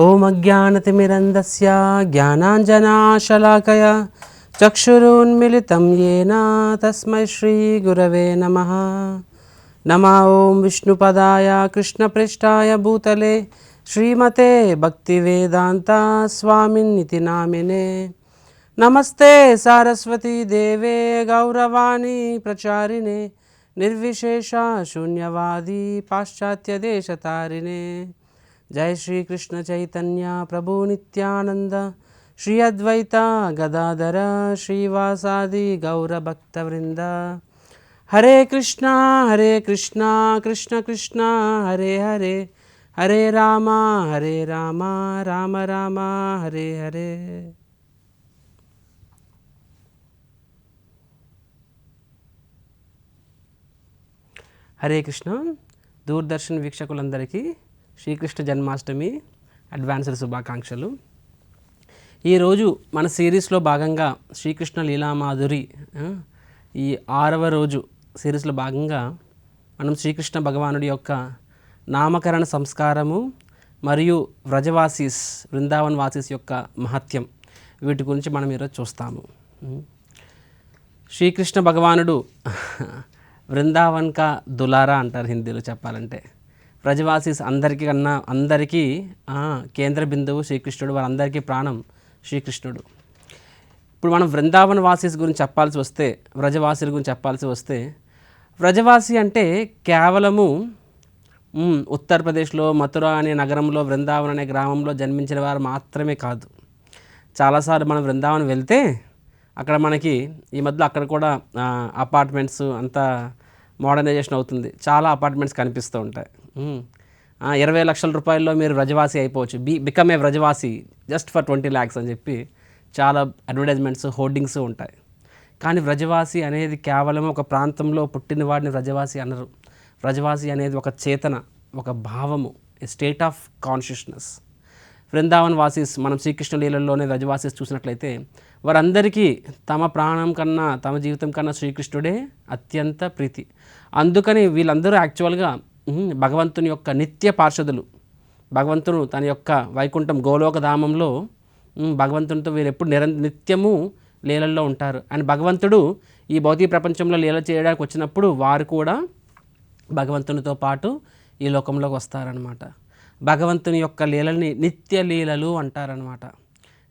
ॐ अज्ञानतिमिरन्दस्य ज्ञानाञ्जनाशलाकया चक्षुरुन्मिलितं येन तस्मै श्रीगुरवे नमः। नमः ॐ विष्णुपदाय कृष्णपृष्ठाय भूतले श्रीमते भक्तिवेदान्ता स्वामिन्निति नामिने। नमस्ते सारस्वती देवे गौरवाणी प्रचारिणे निर्विशेषा शून्यवादी पाश्चात्यदेशतारिणे జయ శ్రీకృష్ణ చైతన్య ప్రభు నిత్యానంద. శ్రీ అద్వైత గదాధర శ్రీవాసాది గౌరభక్తవృంద హరే కృష్ణ హరే కృష్ణ కృష్ణ కృష్ణ హరే హరే. హరే రామ హరే రామ రామ రామ హరే హరే. హరే కృష్ణ. దూరదర్శన్ వీక్షకులందరికీ శ్రీకృష్ణ జన్మాష్టమి అడ్వాన్స్డ్ శుభాకాంక్షలు. ఈరోజు మన సిరీస్లో భాగంగా శ్రీకృష్ణ లీలామాధురి ఈ ఆరవ రోజు సిరీస్లో భాగంగా మనం శ్రీకృష్ణ భగవానుడి యొక్క నామకరణ సంస్కారము మరియు వ్రజవాసీస్ బృందావన్ వాసీస్ యొక్క మహత్యం వీటి గురించి మనం ఈరోజు చూస్తాము. శ్రీకృష్ణ భగవానుడు వృందావన్ కా దులారా అంటారు హిందీలో చెప్పాలంటే. ప్రజవాసీస్ అందరికీ కన్నా అందరికీ కేంద్ర బిందువు శ్రీకృష్ణుడు వారందరికీ ప్రాణం శ్రీకృష్ణుడు. ఇప్పుడు మనం వృందావన వాసీస్ గురించి చెప్పాల్సి వస్తే వ్రజవాసీల గురించి చెప్పాల్సి వస్తే వ్రజవాసి అంటే కేవలము ఉత్తరప్రదేశ్లో మథుర అనే నగరంలో వృందావన్ అనే గ్రామంలో జన్మించిన వారు మాత్రమే కాదు. చాలాసార్లు మనం వృందావనం వెళ్తే అక్కడ మనకి ఈ మధ్యలో అక్కడ కూడా అపార్ట్మెంట్స్ అంతా మోడర్నైజేషన్ అవుతుంది. చాలా అపార్ట్మెంట్స్ కనిపిస్తూ ఉంటాయి. ఇరవై లక్షల రూపాయల్లో మీరు వ్రజవాసి అయిపోవచ్చు. Be become a Vrajavasi just for twenty lakhs అని చెప్పి చాలా అడ్వర్టైజ్మెంట్స్ హోర్డింగ్స్ ఉంటాయి. కానీ వ్రజవాసి అనేది కేవలం ఒక ప్రాంతంలో పుట్టిన వాడిని వ్రజవాసి అనరు. వ్రజవాసి అనేది ఒక చేతన ఒక భావము a state of consciousness Vrindavan vasis మనం శ్రీకృష్ణ లీలల్లోనే వ్రజవాసీస్ చూసినట్లయితే వారందరికీ తమ ప్రాణం కన్నా తమ జీవితం కన్నా శ్రీకృష్ణుడే అత్యంత ప్రీతి. అందుకని వీళ్ళందరూ యాక్చువల్గా భగవంతుని యొక్క నిత్య పార్షదులు. భగవంతుడు తన యొక్క వైకుంఠం గోలోక ధామంలో భగవంతునితో వీరు ఎప్పుడు నిర నిత్యము లీలల్లో ఉంటారు. అండ్ భగవంతుడు ఈ భౌతిక ప్రపంచంలో లీల చేయడానికి వచ్చినప్పుడు వారు కూడా భగవంతునితో పాటు ఈ లోకంలోకి వస్తారనమాట భగవంతుని యొక్క లీలల్ని నిత్య లీలలు అంటారనమాట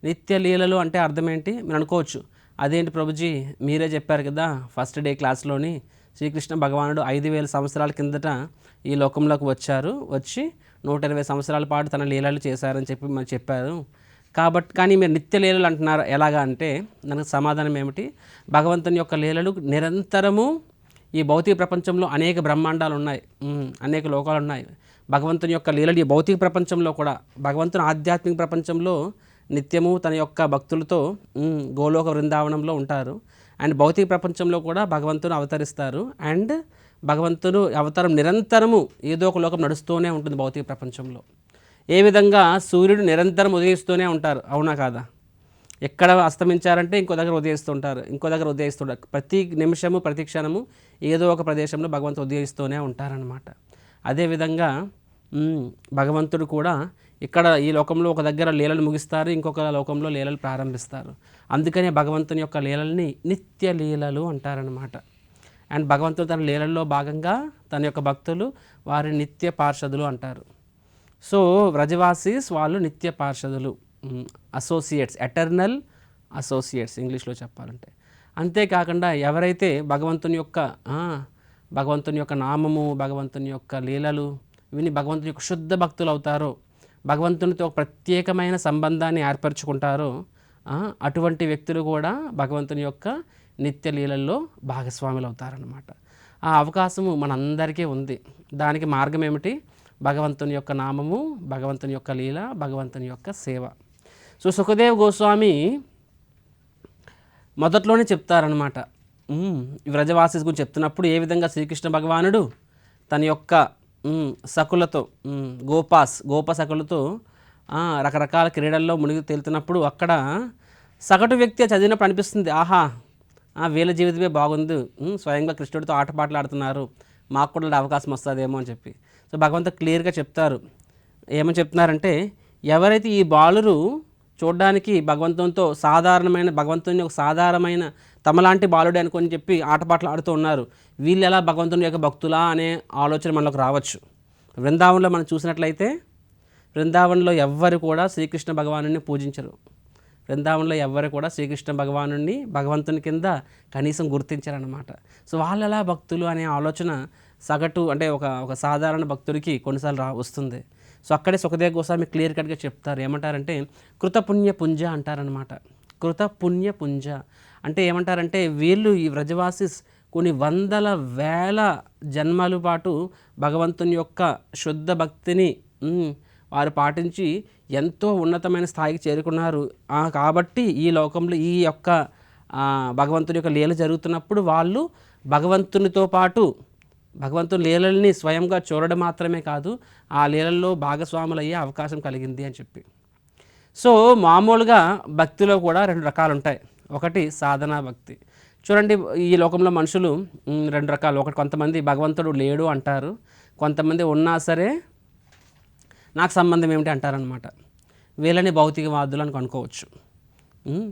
నిత్య లీలలు అంటే అర్థం ఏంటి? మీరు అనుకోవచ్చు. అదేంటి ప్రభుజీ? మీరే చెప్పారు కదా ఫస్ట్ డే క్లాస్లోని శ్రీకృష్ణ భగవానుడు ఐదు వేల సంవత్సరాల కిందట ఈ లోకంలోకి వచ్చారు. వచ్చి నూట ఇరవై సంవత్సరాల పాటు తన లీలలు చేశారని చెప్పి మనం చెప్పారు. కాబట్టి కానీ మీరు నిత్య లీలలు అంటున్నారు. ఎలాగా అంటే దానికి సమాధానం ఏమిటి? భగవంతుని యొక్క లీలలు నిరంతరము ఈ భౌతిక ప్రపంచంలో అనేక బ్రహ్మాండాలు ఉన్నాయి. అనేక లోకాలు ఉన్నాయి. భగవంతుని యొక్క లీలలు ఈ భౌతిక ప్రపంచంలో కూడా భగవంతుని ఆధ్యాత్మిక ప్రపంచంలో నిత్యము తన యొక్క భక్తులతో గోలోక బృందావనంలో ఉంటారు. అండ్ భౌతిక ప్రపంచంలో కూడా భగవంతుని అవతరిస్తారు. అండ్ భగవంతుడు అవతారం నిరంతరము ఏదో ఒక లోకం నడుస్తూనే ఉంటుంది భౌతిక ప్రపంచంలో. ఏ విధంగా సూర్యుడు నిరంతరం ఉదయిస్తూనే ఉంటారు. అవునా కాదా? ఎక్కడ అస్తమించారంటే ఇంకో దగ్గర ఉదయిస్తుంటారు. ఇంకో దగ్గర ఉదయిస్తుంటారు. ప్రతి నిమిషము ప్రతి క్షణము ఏదో ఒక ప్రదేశంలో భగవంతుడు ఉదయిస్తూనే ఉంటారనమాట అదేవిధంగా భగవంతుడు కూడా ఇక్కడ ఈ లోకంలో ఒక దగ్గర లీలలు ముగిస్తారు ఇంకొక లోకంలో లీలలు ప్రారంభిస్తారు. అందుకనే భగవంతుని యొక్క లీలల్ని నిత్య లీలలు అంటారనమాట అండ్ భగవంతుడు తన లీలల్లో భాగంగా తన యొక్క భక్తులు వారి నిత్య పార్షదులు అంటారు. సో వ్రజవాసీస్ వాళ్ళు నిత్య పార్షదులు అసోసియేట్స్ ఎటర్నల్ అసోసియేట్స్ ఇంగ్లీష్లో చెప్పాలంటే. అంతేకాకుండా ఎవరైతే భగవంతుని యొక్క భగవంతుని యొక్క నామము భగవంతుని యొక్క లీలలు ఇవన్నీ భగవంతుని యొక్క శుద్ధ భక్తులు అవుతారో భగవంతునితో ఒక ప్రత్యేకమైన సంబంధాన్ని ఏర్పరచుకుంటారో అటువంటి వ్యక్తులు కూడా భగవంతుని యొక్క నిత్య లీలల్లో భాగస్వాములు అవుతారనమాట ఆ అవకాశము మనందరికీ ఉంది. దానికి మార్గం ఏమిటి భగవంతుని యొక్క నామము భగవంతుని యొక్క లీల భగవంతుని యొక్క సేవ. సో సుఖదేవ్ గోస్వామి మొదట్లోనే చెప్తారనమాట వ్రజవాసి గురించి చెప్తున్నప్పుడు ఏ విధంగా శ్రీకృష్ణ భగవానుడు తన యొక్క సకులతో గోపాస్ గోప సకులతో రకరకాల క్రీడల్లో మునిగి తేలుతున్నప్పుడు అక్కడ సగటు వ్యక్తి చదివినప్పుడు అనిపిస్తుంది ఆహా వీళ్ళ జీవితమే బాగుంది. స్వయంగా కృష్ణుడితో ఆటపాటలు ఆడుతున్నారు. మాకు కూడా అవకాశం వస్తుందేమో అని చెప్పి. సో భగవంతుడు క్లియర్గా చెప్తారు. ఏమని చెప్తున్నారంటే ఎవరైతే ఈ బాలురు చూడడానికి భగవంతునితో సాధారణమైన భగవంతుని ఒక సాధారణమైన తమలాంటి బాలుడే అనుకొని చెప్పి ఆటపాటలు ఆడుతూ ఉన్నారు. వీళ్ళు ఎలా భగవంతుని యొక్క భక్తులా అనే ఆలోచన మనలోకి రావచ్చు. బృందావనంలో మనం చూసినట్లయితే బృందావనంలో ఎవ్వరు కూడా శ్రీకృష్ణ భగవాను పూజించరు. బృందావనంలో ఎవ్వరు కూడా శ్రీకృష్ణ భగవాను భగవంతుని కింద కనీసం గుర్తించారనమాట సో వాళ్ళు ఎలా భక్తులు అనే ఆలోచన సగటు అంటే ఒక ఒక సాధారణ భక్తుడికి కొన్నిసార్లు రా వస్తుంది. సో అక్కడే సుఖదేవ గోస్వామి క్లియర్ కట్గా చెప్తారు. ఏమంటారంటే కృతపుణ్య పుంజ అంటారనమాట కృత పుణ్య పుంజ. అంటే ఏమంటారంటే వీళ్ళు ఈ వ్రజవాసిస్ కొన్ని వందల వేల జన్మల పాటు భగవంతుని యొక్క శుద్ధ భక్తిని వారు పాటించి ఎంతో ఉన్నతమైన స్థాయికి చేరుకున్నారు. కాబట్టి ఈ లోకంలో ఈ యొక్క భగవంతుని యొక్క లీల జరుగుతున్నప్పుడు వాళ్ళు భగవంతునితో పాటు భగవంతుని లీలల్ని స్వయంగా చూడడం మాత్రమే కాదు ఆ లీలల్లో భాగస్వాములయ్యే అవకాశం కలిగింది అని చెప్పి. సో మామూలుగా భక్తిలో కూడా రెండు రకాలు ఉంటాయి ఒకటి సాధనా భక్తి. చూడండి ఈ లోకంలో మనుషులు రెండు రకాలు. ఒకటి కొంతమంది భగవంతుడు లేడు అంటారు కొంతమంది ఉన్నా సరే నాకు సంబంధం ఏమిటి అంటారనమాట వీళ్ళని భౌతికవాదులు అని అనుకోవచ్చు.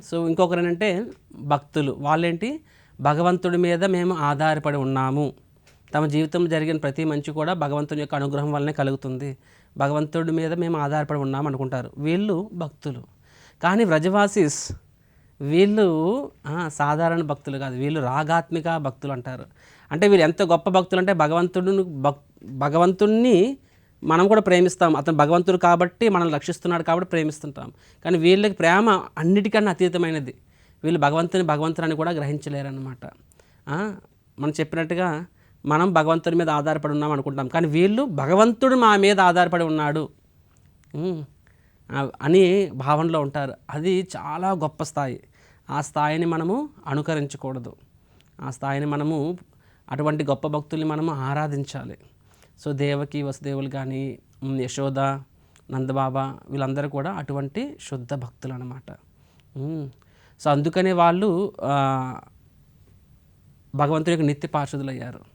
సో ఇంకొకరేనంటే ఏంటంటే భక్తులు. వాళ్ళేంటి? భగవంతుడి మీద మేము ఆధారపడి ఉన్నాము. తమ జీవితంలో జరిగిన ప్రతి మంచి కూడా భగవంతుని యొక్క అనుగ్రహం వల్లనే కలుగుతుంది. భగవంతుడి మీద మేము ఆధారపడి ఉన్నాం అనుకుంటారు. వీళ్ళు భక్తులు. కానీ వ్రజవాసిస్ వీళ్ళు సాధారణ భక్తులు కాదు. వీళ్ళు రాగాత్మిక భక్తులు అంటారు. అంటే వీళ్ళు ఎంత గొప్ప భక్తులు అంటే భగవంతుడు భక్ భగవంతుణ్ణి మనం కూడా ప్రేమిస్తాం. అతను భగవంతుడు కాబట్టి మనల్ని రక్షిస్తున్నాడు కాబట్టి ప్రేమిస్తుంటాం. కానీ వీళ్ళకి ప్రేమ అన్నిటికన్నా అతీతమైనది. వీళ్ళు భగవంతుని భగవంతుని కూడా గ్రహించలేరన్నమాట. మనం చెప్పినట్టుగా మనం భగవంతుడి మీద ఆధారపడి ఉన్నాం అనుకుంటాం. కానీ వీళ్ళు భగవంతుడు మా మీద ఆధారపడి ఉన్నాడు. అని భావనలో ఉంటారు. అది చాలా గొప్ప స్థాయి. ఆ స్థాయిని మనము అనుకరించకూడదు. ఆ స్థాయిని మనము అటువంటి గొప్ప భక్తుల్ని మనము ఆరాధించాలి. సో దేవకి వసుదేవులు కానీ యశోద నందబాబా వీళ్ళందరూ కూడా అటువంటి శుద్ధ భక్తులు అనమాట సో అందుకనే వాళ్ళు భగవంతుడికి భగవంతుడి యొక్క నిత్య పార్షదులు అయ్యారు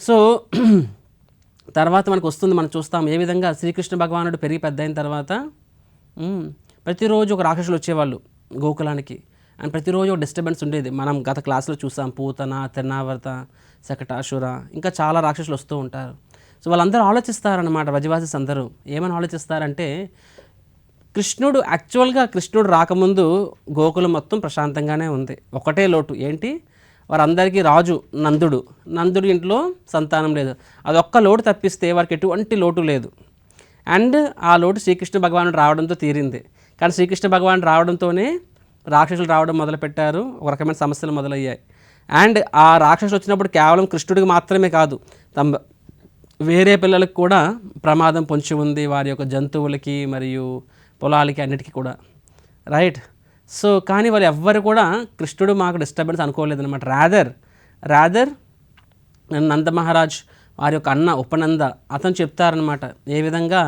సో తర్వాత మనకు వస్తుంది మనం చూస్తాం ఏ విధంగా శ్రీకృష్ణ భగవానుడు పెరిగి పెద్ద అయిన తర్వాత ప్రతిరోజు ఒక రాక్షసులు వచ్చేవాళ్ళు గోకులానికి. అండ్ ప్రతిరోజు ఒక డిస్టర్బెన్స్ ఉండేది. మనం గత క్లాస్లో చూసాం పూతన తిరునావర్త శకటాసుర ఇంకా చాలా రాక్షసులు వస్తూ ఉంటారు. సో వాళ్ళందరూ ఆలోచిస్తారనమాట వజవాసిస్ అందరూ. ఏమని ఆలోచిస్తారంటే కృష్ణుడు యాక్చువల్గా కృష్ణుడు రాకముందు గోకులం మొత్తం ప్రశాంతంగానే ఉంది. ఒకటే లోటు. ఏంటి? వారందరికీ రాజు నందుడు. నందుడు ఇంట్లో సంతానం లేదు. అదొక్క లోటు తప్పిస్తే వారికి ఎటువంటి లోటు లేదు. అండ్ ఆ లోటు శ్రీకృష్ణ భగవానుడు రావడంతో తీరింది. కానీ శ్రీకృష్ణ భగవానుడు రావడంతోనే రాక్షసులు రావడం మొదలుపెట్టారు. ఒక రకమైన సమస్యలు మొదలయ్యాయి. అండ్ ఆ రాక్షసులు వచ్చినప్పుడు కేవలం కృష్ణుడికి మాత్రమే కాదు తమ వేరే పిల్లలకు కూడా ప్రమాదం పొంచి ఉంది. వారి యొక్క జంతువులకి మరియు పొలాలకి అన్నిటికీ కూడా. రైట్? సో కానీ వాళ్ళు ఎవ్వరు కూడా కృష్ణుడు మాకు డిస్టర్బెన్స్ అనుకోలేదన్నమాట. రాదర్ రాదర్ నంద మహారాజ్ వారి యొక్క అన్న ఉపనంద అతను చెప్తారనమాట ఏ విధంగా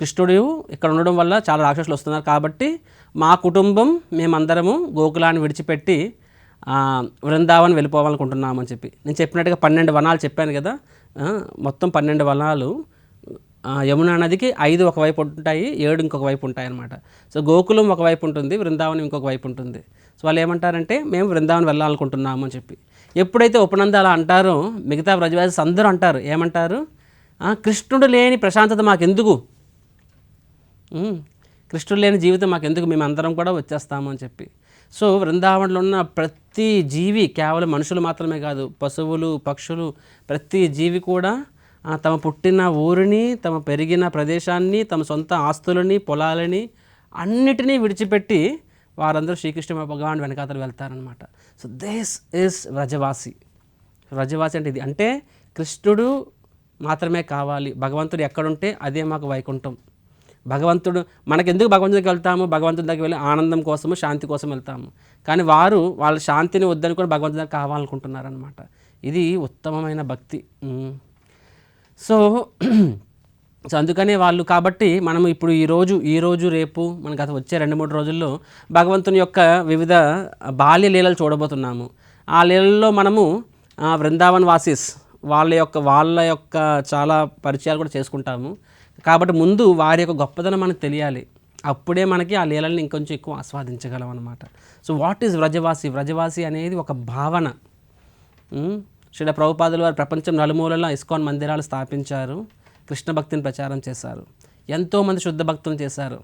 కృష్ణుడు ఇక్కడ ఉండడం వల్ల చాలా రాక్షసులు వస్తున్నారు కాబట్టి మా కుటుంబం మేమందరము గోకులాన్ని విడిచిపెట్టి వృందావన్ వెళ్ళిపోవాలనుకుంటున్నామని చెప్పి. నేను చెప్పినట్టుగా పన్నెండు వనాలు చెప్పాను కదా మొత్తం పన్నెండు వనాలు యమునా నదికి ఐదు ఒకవైపు ఉంటాయి ఏడు ఇంకొక వైపు ఉంటాయి అన్నమాట సో గోకులం ఒకవైపు ఉంటుంది బృందావనం ఇంకొక వైపు ఉంటుంది. సో వాళ్ళు ఏమంటారంటే మేము బృందావనం వెళ్ళాలనుకుంటున్నాము అని చెప్పి. ఎప్పుడైతే ఉపనంద అలా అంటారో మిగతా బ్రజవాసీస్ అందరూ అంటారు ఏమంటారు? కృష్ణుడు లేని ప్రశాంతత మాకెందుకు? కృష్ణుడు లేని జీవితం మాకు ఎందుకు మేము అందరం కూడా వచ్చేస్తాము అని చెప్పి. సో బృందావనంలో ఉన్న ప్రతి జీవి కేవలం మనుషులు మాత్రమే కాదు పశువులు పక్షులు ప్రతి జీవి కూడా తమ పుట్టిన ఊరిని తమ పెరిగిన ప్రదేశాన్ని తమ సొంత ఆస్తులని పొలాలని అన్నిటినీ విడిచిపెట్టి వారందరూ శ్రీకృష్ణ భగవాన్ వెనకాతలు వెళ్తారనమాట so this is Vrajavasi Vrajavasi అంటే ఇది. అంటే కృష్ణుడు మాత్రమే కావాలి. భగవంతుడు ఎక్కడుంటే అదే మాకు వైకుంఠం. భగవంతుడు మనకెందుకు భగవంతుడికి వెళ్తాము? భగవంతుడి దగ్గరికి వెళ్ళి ఆనందం కోసము శాంతి కోసం వెళ్తాము. కానీ వారు వాళ్ళ శాంతిని వద్దని కూడా భగవంతుడి దగ్గర కావాలనుకుంటున్నారనమాట ఇది ఉత్తమమైన భక్తి. సో సో అందుకనే వాళ్ళు కాబట్టి మనం ఇప్పుడు ఈరోజు ఈరోజు ఈ రోజు రేపు మన గత వచ్చే రెండు మూడు రోజుల్లో భగవంతుని యొక్క వివిధ బాల్య లీలలు చూడబోతున్నాము. ఆ లీలల్లో మనము వృందావన్ వాసిస్ వాళ్ళ యొక్క వాళ్ళ యొక్క చాలా పరిచయాలు కూడా చేసుకుంటాము. కాబట్టి ముందు వారి యొక్క గొప్పదనం మనకు తెలియాలి. అప్పుడే మనకి ఆ లీలల్ని ఇంకొంచెం ఎక్కువ ఆస్వాదించగలం అనమాట so what is Vrajavasi? Vrajavasi అనేది ఒక భావన. శ్రీల ప్రభుపాదులు వారు ప్రపంచం నలుమూలలా ఇస్కాన్ మందిరాలు స్థాపించారు. కృష్ణ భక్తిని ప్రచారం చేశారు. ఎంతోమంది శుద్ధ భక్తులు చేశారు.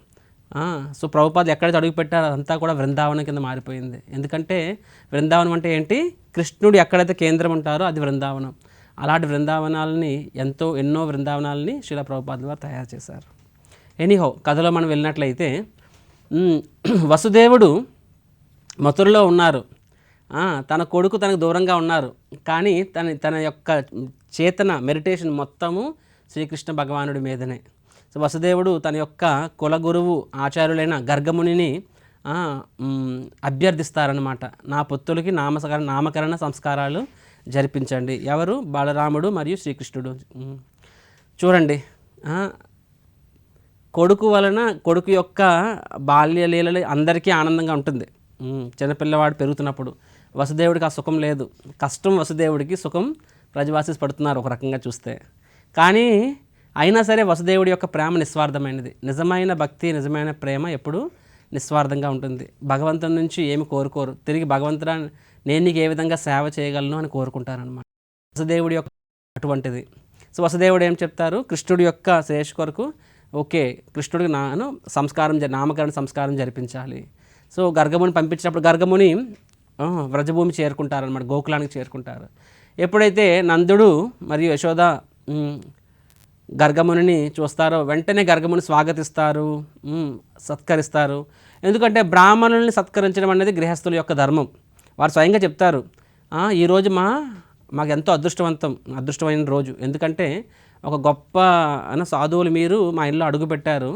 సో ప్రభుపాదులు ఎక్కడైతే అడుగు పెట్టారో అదంతా కూడా బృందావనం కింద మారిపోయింది. ఎందుకంటే బృందావనం అంటే ఏంటి? కృష్ణుడు ఎక్కడైతే కేంద్రం ఉంటారో అది బృందావనం అలాంటి బృందావనాలని ఎంతో ఎన్నో బృందావనాలని శిల ప్రభుపాదులు వారు తయారు చేశారు. ఎనీహో కథలో మనం వెళ్ళినట్లయితే వసుదేవుడు మథురలో ఉన్నారు. తన కొడుకు తనకు దూరంగా ఉన్నారు. కానీ తన తన యొక్క చేతన మెడిటేషన్ మొత్తము శ్రీకృష్ణ భగవానుడి మీదనే. సో వసుదేవుడు తన యొక్క కులగురువు ఆచార్యులైన గర్గమునిని అభ్యర్థిస్తారనమాట నా పొత్తులకి నామకరణ నామకరణ సంస్కారాలు జరిపించండి. ఎవరు? బాలరాముడు మరియు శ్రీకృష్ణుడు. చూడండి. కొడుకు వలన కొడుకు యొక్క బాల్యలీలలు అందరికీ ఆనందంగా ఉంటుంది. చిన్నపిల్లవాడు పెరుగుతున్నప్పుడు. వసుదేవుడికి ఆ సుఖం లేదు. కష్టం వసుదేవుడికి సుఖం ప్రజవాసిస్ పడుతున్నారు ఒక రకంగా చూస్తే. కానీ అయినా సరే వసుదేవుడి యొక్క ప్రేమ నిస్వార్థమైనది. నిజమైన భక్తి నిజమైన ప్రేమ ఎప్పుడు నిస్వార్థంగా ఉంటుంది. భగవంతుని నుంచి ఏమి కోరుకోరు. తిరిగి భగవంతుడా నేను నీకు ఏ విధంగా సేవ చేయగలను అని కోరుకుంటారనమాట వసుదేవుడి యొక్క అటువంటిది. సో వసుదేవుడు ఏం చెప్తారు? కృష్ణుడి యొక్క శ్రేష్ కొరకు ఓకే కృష్ణుడికి నాను సంస్కారం జ- నామకరణ సంస్కారం జరిపించాలి. సో గర్గముని పంపించినప్పుడు గర్గముని వ్రజభూమి చేరుకుంటారనమాట గోకులానికి చేరుకుంటారు. ఎప్పుడైతే నందుడు మరియు యశోద గర్గముని గర్గమునిని చూస్తారో వెంటనే గర్గముని స్వాగతిస్తారు సత్కరిస్తారు. ఎందుకంటే బ్రాహ్మణుల్ని సత్కరించడం అనేది గృహస్థుల యొక్క ధర్మం. వారు స్వయంగా చెప్తారు ఈరోజు మా మాకు ఎంతో అదృష్టవంతం అదృష్టమైన రోజు. ఎందుకంటే ఒక గొప్ప అన్న సాధువులు మీరు మా ఇల్లు అడుగుపెట్టారు.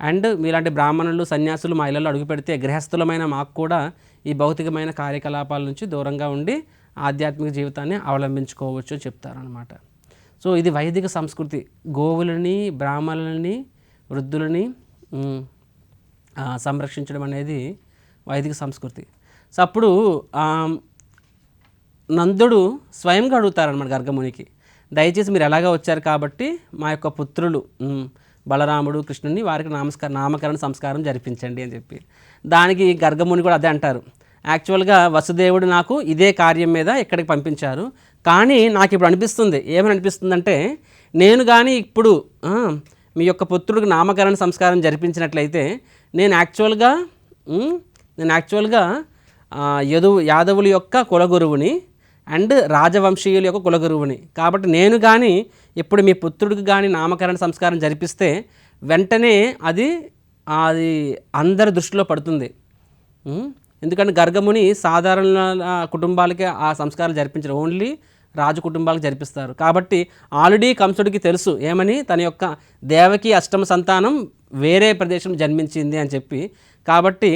అండ్ మీలాంటి బ్రాహ్మణులు సన్యాసులు మా ఇళ్ళలో అడుగు పెడితే గృహస్థులమైన మాకు కూడా ఈ భౌతికమైన కార్యకలాపాల నుంచి దూరంగా ఉండి ఆధ్యాత్మిక జీవితాన్ని అవలంబించుకోవచ్చు అని చెప్తారనమాట సో ఇది వైదిక సంస్కృతి. గోవులని బ్రాహ్మణులని వృద్ధులని సంరక్షించడం అనేది వైదిక సంస్కృతి. సో అప్పుడు నందుడు స్వయంగా అడుగుతారనమాట గర్గమునికి. దయచేసి మీరు ఎలాగ వచ్చారు కాబట్టి మా యొక్క పుత్రులు బలరాముడు కృష్ణుని వారికి నామస్కార నామకరణ సంస్కారం జరిపించండి అని చెప్పి. దానికి గర్గముని కూడా అదే అంటారు. యాక్చువల్గా వసుదేవుడు నాకు ఇదే కార్యం మీద ఇక్కడికి పంపించారు. కానీ నాకు ఇప్పుడు అనిపిస్తుంది. ఏమని అనిపిస్తుందంటే నేను కానీ ఇప్పుడు మీ యొక్క పుత్రుడికి నామకరణ సంస్కారం జరిపించినట్లయితే నేను యాక్చువల్గా నేను యాక్చువల్గా యదువు యదు యాదవుల యొక్క కులగురువుని అండ్ రాజవంశీయుల యొక్క కులగురువుని. కాబట్టి నేను కానీ ఇప్పుడు మీ పుత్రుడికి కానీ నామకరణ సంస్కారం జరిపిస్తే వెంటనే అది అది అందరి దృష్టిలో పడుతుంది. ఎందుకంటే గర్గముని సాధారణ కుటుంబాలకే ఆ సంస్కారం జరిపించరు. ఓన్లీ రాజు కుటుంబాలకు జరిపిస్తారు. కాబట్టి ఆల్రెడీ కంసుడికి తెలుసు ఏమని తన యొక్క దేవకి అష్టమ సంతానం వేరే ప్రదేశం జన్మించింది అని చెప్పి. కాబట్టి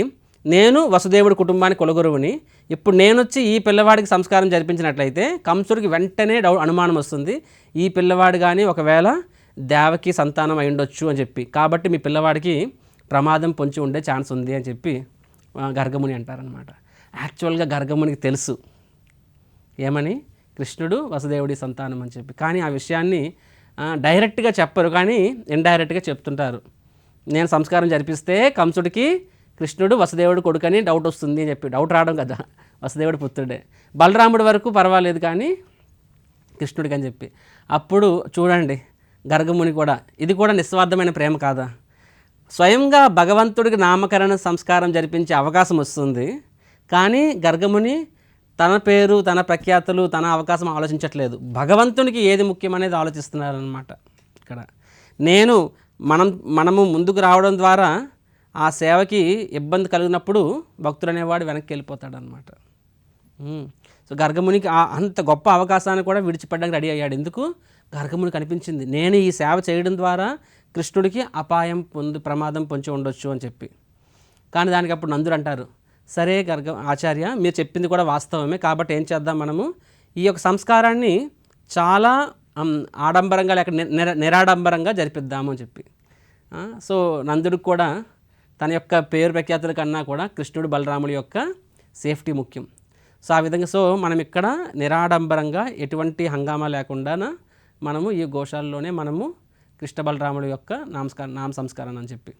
నేను వసుదేవుడి కుటుంబానికి కులగురువుని. ఇప్పుడు నేను వచ్చి ఈ పిల్లవాడికి సంస్కారం జరిపించినట్లయితే కంసుడికి వెంటనే డౌ అనుమానం వస్తుంది. ఈ పిల్లవాడు కానీ ఒకవేళ దేవకి సంతానం అయి ఉండొచ్చు అని చెప్పి. కాబట్టి మీ పిల్లవాడికి ప్రమాదం పొంచి ఉండే ఛాన్స్ ఉంది అని చెప్పి గర్గముని అంటారనమాట యాక్చువల్గా గర్గమునికి తెలుసు. ఏమని? కృష్ణుడు వసుదేవుడి సంతానం అని చెప్పి. కానీ ఆ విషయాన్ని డైరెక్ట్గా చెప్పరు. కానీ ఇండైరెక్ట్గా చెప్తుంటారు. నేను సంస్కారం జరిపిస్తే కంసుడికి కృష్ణుడు వసుదేవుడు కొడుకని డౌట్ వస్తుంది అని చెప్పి డౌట్ రావడం కదా. వసుదేవుడు పుత్రుడే. బలరాముడి వరకు పర్వాలేదు కానీ కృష్ణుడికి అని చెప్పి. అప్పుడు చూడండి గర్గముని కూడా. ఇది కూడా నిస్వార్థమైన ప్రేమ కాదా? స్వయంగా భగవంతుడికి నామకరణ సంస్కారం జరిపించే అవకాశం వస్తుంది. కానీ గర్గముని తన పేరు తన ప్రఖ్యాతులు తన అవకాశం ఆలోచించట్లేదు. భగవంతునికి ఏది ముఖ్యమనేది ఆలోచిస్తున్నారనమాట ఇక్కడ. నేను మనం మనము ముందుకు రావడం ద్వారా ఆ సేవకి ఇబ్బంది కలిగినప్పుడు భక్తుడు అనేవాడు వెనక్కి వెళ్ళిపోతాడు అనమాట సో గర్గమునికి ఆ- అంత గొప్ప అవకాశాన్ని కూడా విడిచిపెట్టడానికి రెడీ అయ్యాడు. ఎందుకు? గర్గమునికి అనిపించింది నేను ఈ సేవ చేయడం ద్వారా కృష్ణుడికి అపాయం పొంది ప్రమాదం పొంచి ఉండొచ్చు అని చెప్పి. కానీ దానికి అప్పుడు నందుడు అంటారు సరే గర్గ ఆచార్య మీరు చెప్పింది కూడా వాస్తవమే. కాబట్టి ఏం చేద్దాం మనము? ఈ యొక్క సంస్కారాన్ని చాలా ఆడంబరంగా లేక నిరాడంబరంగా జరిపిద్దాము అని చెప్పి. సో నందుడికి కూడా తన యొక్క పేరు ప్రఖ్యాతుల కన్నా కూడా కృష్ణుడు బలరాముడి యొక్క సేఫ్టీ ముఖ్యం. సో ఆ విధంగా సో మనం ఇక్కడ నిరాడంబరంగా ఎటువంటి హంగామా లేకుండా మనము ఈ గోశాలలోనే మనము కృష్ణ బలరాముడి యొక్క నామస్కార నామ సంస్కరణ అని చెప్పి.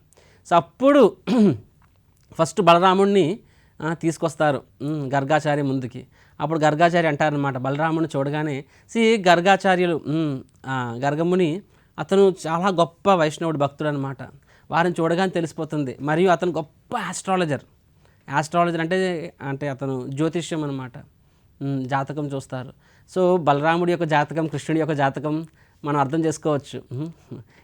సో అప్పుడు ఫస్ట్ బలరాముడిని తీసుకొస్తారు గర్గాచారి గర్గాచార్య ముందుకి. అప్పుడు గర్గాచార్య అంటారనమాట బలరాముడిని చూడగానే సి గర్గాచార్యులు గర్గముని అతను చాలా గొప్ప వైష్ణవుడు భక్తుడు అనమాట వారిని చూడగానే తెలిసిపోతుంది. మరియు అతను గొప్ప ఆస్ట్రాలజర్ ఆస్ట్రాలజర్ అంటే అంటే అతను జ్యోతిష్యం అనమాట జాతకం చూస్తారు. సో బలరాముడి యొక్క జాతకం కృష్ణుడి యొక్క జాతకం మనం అర్థం చేసుకోవచ్చు.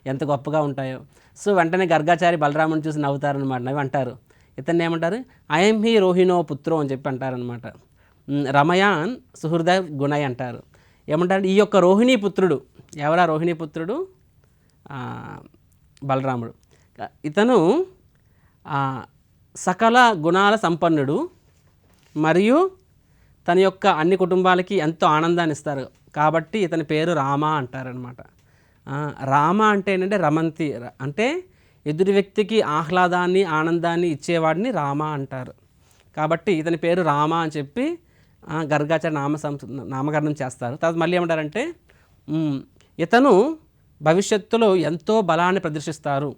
ఎంత గొప్పగా ఉంటాయో. సో వెంటనే గర్గాచారి బలరాముని చూసి నవ్వుతారనమాట నవ్వి అంటారు. ఇతన్ని ఏమంటారు? ఐఎం హీ రోహిణో పుత్రో అని చెప్పి అంటారనమాట రమయాన్ సుహృద గుణయ్ అంటారు. ఏమంటారు? ఈ యొక్క రోహిణీ పుత్రుడు. ఎవరా రోహిణీ పుత్రుడు? బలరాముడు. ఇతను సకల గుణాల సంపన్నుడు మరియు తన యొక్క అన్ని కుటుంబాలకి ఎంతో ఆనందాన్ని ఇస్తారు. కాబట్టి ఇతని పేరు రామ అంటారనమాట రామ అంటే ఏంటంటే రమంతి. అంటే ఎదుటి వ్యక్తికి ఆహ్లాదాన్ని ఆనందాన్ని ఇచ్చేవాడిని రామ అంటారు. కాబట్టి ఇతని పేరు రామ అని చెప్పి గర్గాచార్య గర్గాచార నామ నామకరణం చేస్తారు. తర్వాత మళ్ళీ ఏమంటారంటే ఇతను భవిష్యత్తులో ఎంతో బలాన్ని ప్రదర్శిస్తారు.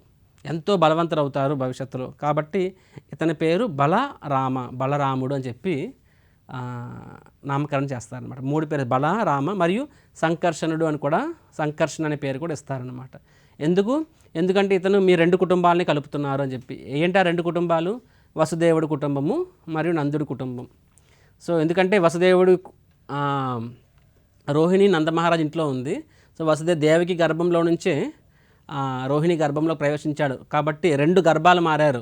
ఎంతో బలవంతులవుతారు భవిష్యత్తులో. కాబట్టి ఇతని పేరు బలరామ బలరాముడు అని చెప్పి నామకరణం చేస్తారనమాట మూడు పేరు బల రామ మరియు సంకర్షణుడు అని కూడా సంకర్షణ అనే పేరు కూడా ఇస్తారనమాట ఎందుకు? ఎందుకంటే ఇతను మీ రెండు కుటుంబాలని కలుపుతున్నారు అని చెప్పి. ఏంటి ఆ రెండు కుటుంబాలు? వసుదేవుడి కుటుంబము మరియు నందుడి కుటుంబం. సో ఎందుకంటే వసుదేవుడు రోహిణి నందమహారాజ్ ఇంట్లో ఉంది. సో వసుదేవ్ దేవికి గర్భంలో నుంచే రోహిణి గర్భంలో ప్రవేశించాడు. కాబట్టి రెండు గర్భాలు మారారు.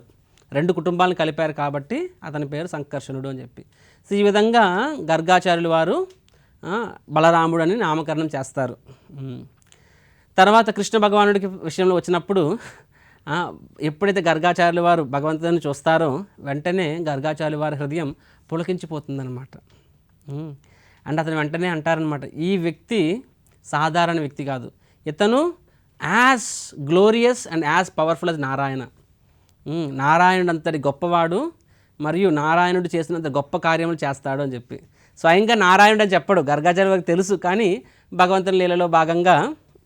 రెండు కుటుంబాలను కలిపారు కాబట్టి అతని పేరు సంకర్షణుడు అని చెప్పి. సో ఈ విధంగా గర్గాచార్యులు వారు బలరాముడు అని నామకరణం చేస్తారు. తర్వాత కృష్ణ భగవానుడికి విషయంలో వచ్చినప్పుడు ఎప్పుడైతే గర్గాచార్యులు వారు భగవంతుని చూస్తారో వెంటనే గర్గాచార్యుల వారి హృదయం పులకించిపోతుందన్నమాట. అండ్ అతను వెంటనే అంటారనమాట ఈ వ్యక్తి సాధారణ వ్యక్తి కాదు. ఇతను as glorious and as powerful as Narayana నారాయణుడు అంతటి గొప్పవాడు మరియు నారాయణుడు చేసినంత గొప్ప కార్యములు చేస్తాడు అని చెప్పి. స్వయంగా నారాయణుడు అని చెప్పడు గర్గాచార్య తెలుసు కానీ భగవంతుని లీలలో భాగంగా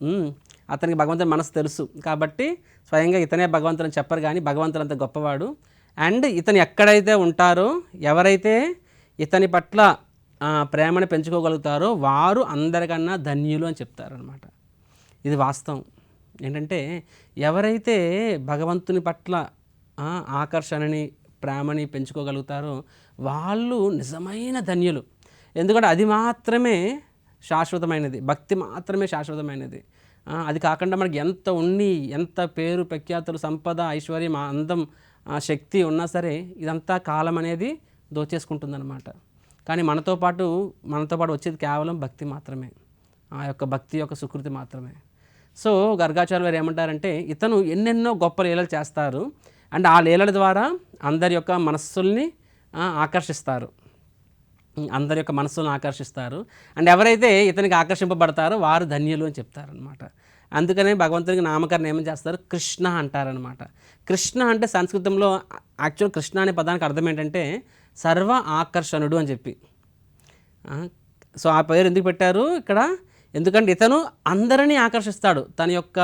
hmm, అతనికి భగవంతుని మనసు తెలుసు. కాబట్టి స్వయంగా ఇతనే భగవంతుని చెప్పరు కానీ భగవంతుడు అంత గొప్పవాడు. అండ్ ఇతను ఎక్కడైతే ఉంటారో ఎవరైతే ఇతని పట్ల ప్రేమను పెంచుకోగలుగుతారో వారు అందరికన్నా ధన్యులు అని చెప్తారనమాట ఇది వాస్తవం. ఏంటంటే ఎవరైతే భగవంతుని పట్ల ఆకర్షణని ప్రేమని పెంచుకోగలుగుతారో వాళ్ళు నిజమైన ధన్యులు. ఎందుకంటే అది మాత్రమే శాశ్వతమైనది. భక్తి మాత్రమే శాశ్వతమైనది. అది కాకుండా మనకి ఎంత ఉండి ఎంత పేరు ప్రఖ్యాతులు సంపద ఐశ్వర్యం అందం శక్తి ఉన్నా సరే ఇదంతా కాలం అనేది దోచేసుకుంటుందన్నమాట. కానీ మనతో పాటు మనతో పాటు వచ్చేది కేవలం భక్తి మాత్రమే. ఆ యొక్క భక్తి యొక్క సుకృతి మాత్రమే. సో గర్గాచార్య వారు ఏమంటారంటే ఇతను ఎన్నెన్నో గొప్ప లీలలు చేస్తారు. అండ్ ఆ లీలల ద్వారా అందరి యొక్క మనస్సుల్ని ఆకర్షిస్తారు. అందరి యొక్క మనస్సును ఆకర్షిస్తారు. అండ్ ఎవరైతే ఇతనికి ఆకర్షింపబడతారో వారు ధన్యులు అని చెప్తారనమాట అందుకనే భగవంతునికి నామకరణం ఏమని చేస్తారు? కృష్ణ అంటారనమాట కృష్ణ అంటే సంస్కృతంలో యాక్చువల్ కృష్ణ అనే పదానికి అర్థం ఏంటంటే సర్వ ఆకర్షణుడు అని చెప్పి. సో ఆ పేరు ఎందుకు పెట్టారు? ఇక్కడ ఎందుకంటే ఇతను అందరినీ ఆకర్షిస్తాడు. తన యొక్క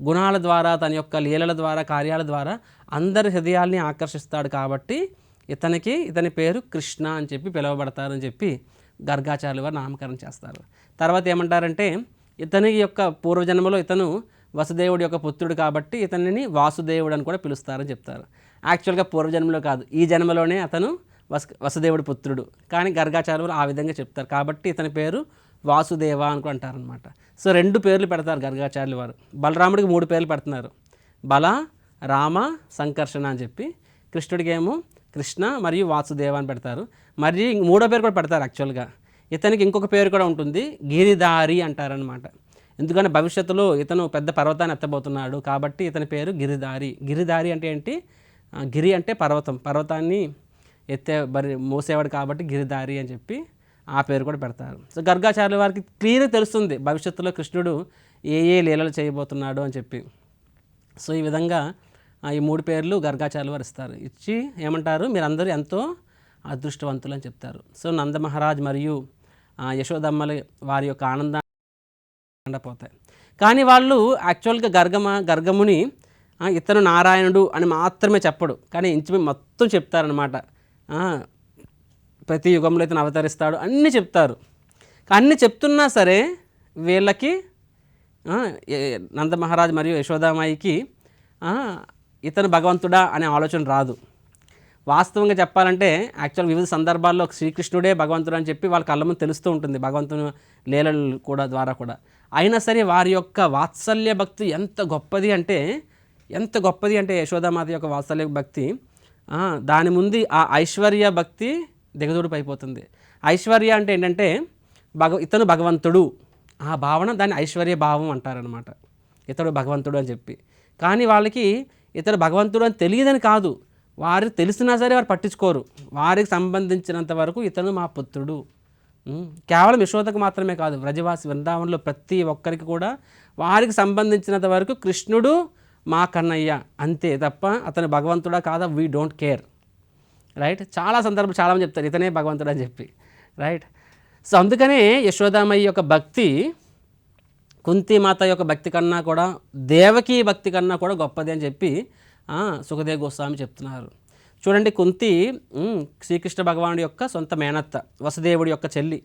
గుణాల ద్వారా తన యొక్క లీలల ద్వారా కార్యాల ద్వారా అందరి హృదయాల్ని ఆకర్షిస్తాడు కాబట్టి ఇతనికి ఇతని పేరు కృష్ణ అని చెప్పి పిలువబడతారని చెప్పి గర్గాచార్యులు వారు నామకరణం చేస్తారు. తర్వాత ఏమంటారంటే ఇతని యొక్క పూర్వజన్మలో ఇతను వసుదేవుడి యొక్క పుత్రుడు కాబట్టి ఇతనిని వాసుదేవుడు అని కూడా పిలుస్తారని చెప్తారు. యాక్చువల్గా పూర్వజన్మలో కాదు ఈ జన్మలోనే అతను వస వసుదేవుడి పుత్రుడు. కానీ గర్గాచార్యులు ఆ విధంగా చెప్తారు. కాబట్టి ఇతని పేరు వాసుదేవ అని అంటారనమాట సో రెండు పేర్లు పెడతారు గర్గాచార్యులు వారు. బలరాముడికి మూడు పేర్లు పెడుతున్నారు. బల రామ సంకర్షణ అని చెప్పి కృష్ణుడికి ఏమో కృష్ణ మరియు వాసుదేవ అని పెడతారు. మరి మూడో పేరు కూడా పెడతారు యాక్చువల్గా ఇతనికి ఇంకొక పేరు కూడా ఉంటుంది గిరిదారి అంటారనమాట ఎందుకంటే భవిష్యత్తులో ఇతను పెద్ద పర్వతాన్ని ఎత్తబోతున్నాడు కాబట్టి ఇతని పేరు గిరిదారి గిరిదారి అంటే ఏంటి? గిరి అంటే పర్వతం. పర్వతాన్ని ఎత్తే బరి మోసేవాడు కాబట్టి గిరిదారి అని చెప్పి ఆ పేరు కూడా పెడతారు. సో గర్గాచార్యుల వారికి క్లియర్గా తెలుస్తుంది భవిష్యత్తులో కృష్ణుడు ఏ ఏ లీలలు చేయబోతున్నాడు అని చెప్పి. సో ఈ విధంగా ఈ మూడు పేర్లు గర్గాచార్యుల వారు ఇస్తారు. ఇచ్చి ఏమంటారు? మీరందరూ ఎంతో అదృష్టవంతులు అని చెప్తారు. సో నందమహారాజ్ మరియు యశోదమ్మల వారి యొక్క ఆనందాన్ని పోతాయి. కానీ వాళ్ళు యాక్చువల్గా గర్గమ గర్గముని ఇతను నారాయణుడు అని మాత్రమే చెప్పడు. కానీ ఇంచు మొత్తం చెప్తారనమాట ప్రతి యుగంలో ఇతను అవతరిస్తాడు. అన్నీ చెప్తారు. అన్నీ చెప్తున్నా సరే వీళ్ళకి నందమహారాజ్ మరియు యశోదామాయికి ఇతను భగవంతుడా అనే ఆలోచన రాదు. వాస్తవంగా చెప్పాలంటే యాక్చువల్ వివిధ సందర్భాల్లో శ్రీకృష్ణుడే భగవంతుడు అని చెప్పి వాళ్ళ కళ్ళ తెలుస్తూ ఉంటుంది భగవంతుని లీలలు కూడా ద్వారా కూడా. అయినా సరే వారి యొక్క వాత్సల్య భక్తి ఎంత గొప్పది అంటే ఎంత గొప్పది అంటే యశోదామాత యొక్క వాత్సల్య భక్తి దాని ముందు ఆ ఐశ్వర్య భక్తి దిగదూడిపైపోతుంది అయిపోతుంది. ఐశ్వర్య అంటే ఏంటంటే భగ ఇతను భగవంతుడు. ఆ భావన దాన్ని ఐశ్వర్య భావం అంటారనమాట ఇతడు భగవంతుడు అని చెప్పి. కానీ వాళ్ళకి ఇతడు భగవంతుడు అని తెలియదని కాదు. వారు తెలిసినా సరే వారు పట్టించుకోరు. వారికి సంబంధించినంత వరకు ఇతను మా పుత్రుడు. కేవలం యశోదకు మాత్రమే కాదు వ్రజవాసి వృందావనంలో ప్రతి ఒక్కరికి కూడా వారికి సంబంధించినంత వరకు కృష్ణుడు మా కన్నయ్య. అంతే తప్ప అతను భగవంతుడా కాదా? We don't care right? చాలా సందర్భం చాలామంది చెప్తారు ఇతనే భగవంతుడు అని చెప్పి. రైట్? సో అందుకనే యశోదామయ్య యొక్క భక్తి కుంతిమాత యొక్క భక్తి కన్నా కూడా దేవకి భక్తి కన్నా కూడా గొప్పది అని చెప్పి ఆ, సుఖదేవ్ గోస్వామి చెప్తున్నారు. చూడండి కుంతి శ్రీకృష్ణ భగవానుడి యొక్క సొంత మేనత్త వసుదేవుడి యొక్క చెల్లి.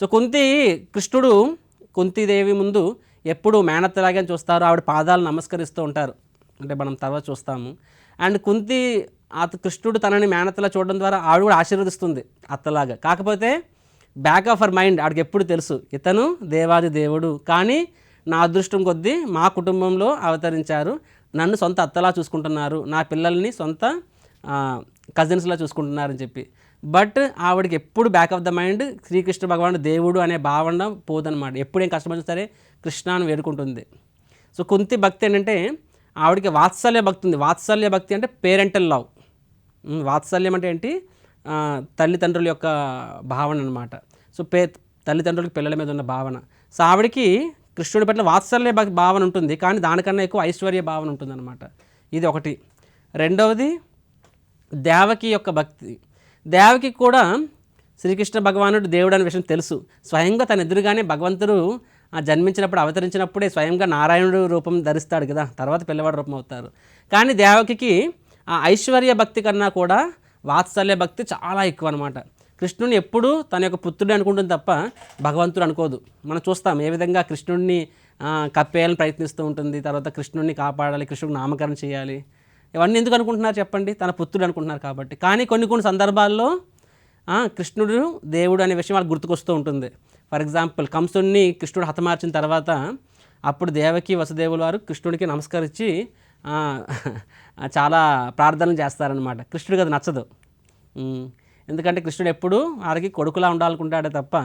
సో కుంతి కృష్ణుడు కుంతిదేవి ముందు ఎప్పుడు మేనత్తలాగే చూస్తారు ఆవిడ పాదాలు నమస్కరిస్తూ ఉంటారు. అంటే మనం తర్వాత చూస్తాము. అండ్ కుంతి ఆ కృష్ణుడు తనని మేనత్తలా చూడడం ద్వారా ఆవిడ కూడా ఆశీర్వదిస్తుంది అత్తలాగా. కాకపోతే బ్యాక్ ఆఫ్ అర్ మైండ్ ఆడికి ఎప్పుడు తెలుసు ఇతను దేవాది దేవుడు. కానీ నా అదృష్టం కొద్దీ మా కుటుంబంలో అవతరించారు నన్ను సొంత అత్తలా చూసుకుంటున్నారు నా పిల్లల్ని సొంత కజిన్స్లా చూసుకుంటున్నారని చెప్పి. బట్ ఆవిడకి ఎప్పుడు back of the mind Srikrishna భగవానుడు దేవుడు అనే భావన పోదనమాట ఎప్పుడేం ఏం సరే కృష్ణాను వేడుకుంటుంది. సో కుంతి భక్తి ఏంటంటే ఆవిడకి వాత్సల్య భక్తి ఉంది. వాత్సల్య భక్తి అంటే పేరెంటల్ లవ్. వాత్సల్యం అంటే ఏంటి? తల్లిదండ్రుల యొక్క భావన అనమాట సో పే తల్లిదండ్రులకి పిల్లల మీద ఉన్న భావన. సో ఆవిడకి కృష్ణుడి పట్ల వాత్సల్య భక్- భావన ఉంటుంది. కానీ దానికన్నా ఎక్కువ ఐశ్వర్య భావన ఉంటుందన్నమాట. ఇది ఒకటి. రెండవది దేవకి యొక్క భక్తి. దేవకి కూడా శ్రీకృష్ణ భగవానుడు దేవుడు అనే విషయం తెలుసు. స్వయంగా తన ఎదురుగానే భగవంతుడు జన్మించినప్పుడు అవతరించినప్పుడే స్వయంగా నారాయణుడు రూపం ధరిస్తాడు కదా తర్వాత పిల్లవాడు రూపం అవుతారు. కానీ దేవకికి ఆ ఐశ్వర్య భక్తి కన్నా కూడా వాత్సల్య భక్తి చాలా ఎక్కువ అనమాట కృష్ణుని ఎప్పుడూ తన యొక్క పుత్రుడు అనుకుంటుంది తప్ప భగవంతుడు అనుకోదు. మనం చూస్తాం ఏ విధంగా కృష్ణుడిని కప్పేయాలని ప్రయత్నిస్తూ ఉంటుంది తర్వాత కృష్ణుడిని కాపాడాలి కృష్ణుడికి నామకరణం చేయాలి. ఇవన్నీ ఎందుకు అనుకుంటున్నారు చెప్పండి? తన పుత్రుడు అనుకుంటున్నారు కాబట్టి. కానీ కొన్ని కొన్ని సందర్భాల్లో కృష్ణుడు దేవుడు అనే విషయం వాళ్ళకి గుర్తుకొస్తూ ఉంటుంది. ఫర్ ఎగ్జాంపుల్ కంసుడిని కృష్ణుడు హతమార్చిన తర్వాత అప్పుడు దేవకి వసుదేవుల వారు కృష్ణుడికి నమస్కరించి చాలా ప్రార్థనలు చేస్తారనమాట కృష్ణుడికి అది నచ్చదు. ఎందుకంటే కృష్ణుడు ఎప్పుడు వారికి కొడుకులా ఉండాలనుకుంటాడే తప్ప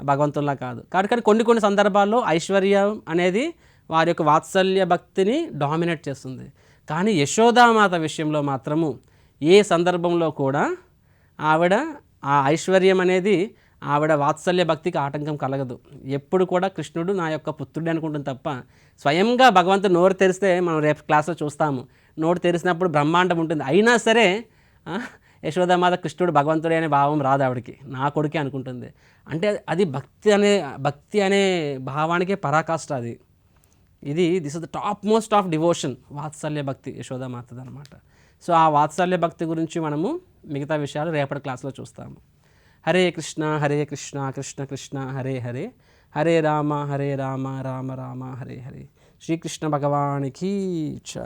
భగవంతుల్లా కాదు. కాబట్టి కానీ కొన్ని కొన్ని సందర్భాల్లో ఐశ్వర్యం అనేది వారి యొక్క వాత్సల్య భక్తిని డామినేట్ చేస్తుంది. కానీ యశోదామాత విషయంలో మాత్రము ఏ సందర్భంలో కూడా ఆవిడ ఆ ఐశ్వర్యం అనేది ఆవిడ వాత్సల్య భక్తికి ఆటంకం కలగదు. ఎప్పుడు కూడా కృష్ణుడు నా యొక్క పుత్రుడు అనుకుంటుంది తప్ప స్వయంగా భగవంతుడు నోరు తెరిస్తే మనం రేపు క్లాస్లో చూస్తాము. నోరు తెరిచినప్పుడు బ్రహ్మాండం ఉంటుంది. అయినా సరే యశోదామాత కృష్ణుడు భగవంతుడే అనే భావం రాదు ఆవిడకి. నా కొడుకే అనుకుంటుంది. అంటే అది భక్తి అనే భక్తి అనే భావానికే పరాకాష్ట అది. ఇది this is the top most of devotion వాత్సల్య భక్తి యశోదామాతది అనమాట సో ఆ వాత్సల్య భక్తి గురించి మనము మిగతా విషయాలు రేపటి క్లాస్లో చూస్తాము. హరే కృష్ణ హరే కృష్ణ కృష్ణ కృష్ణ హరే హరే. హరే రామ హరే రామ రామ రామ హరే హరే. శ్రీకృష్ణ భగవానికి చ